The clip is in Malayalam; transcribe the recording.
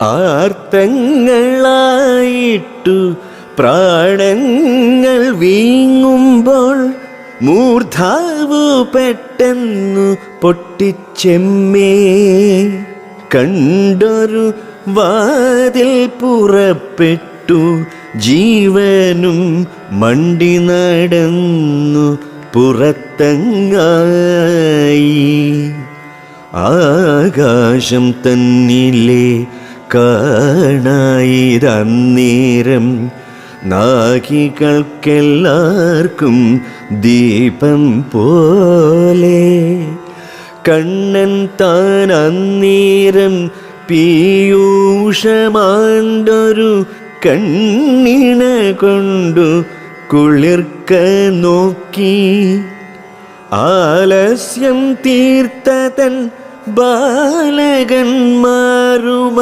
ആർത്തങ്ങളായിട്ടു പ്രാണങ്ങൾ വീങ്ങുമ്പോൾ മൂർധാവു പെട്ടെന്നു പൊട്ടിച്ചെമ്മേ. കണ്ടൊരു വാതിൽ പുറപ്പെട്ടു ജീവനും മണ്ടി നടന്നു പുറത്തങ്ങായി. ആകാശം തന്നിലെ കാണായിരന്നേരം. നാഗികൾക്കെല്ലാവർക്കും ദീപം പോലെ കണ്ണൻ താൻ അന്നേരം പീയൂഷമാണ്ടൊരു കണ്ണിണ കൊണ്ടു കുളിർക്ക നോക്കി. ആലസ്യം തീർത്തതൻ ബാലകന്മാരുമ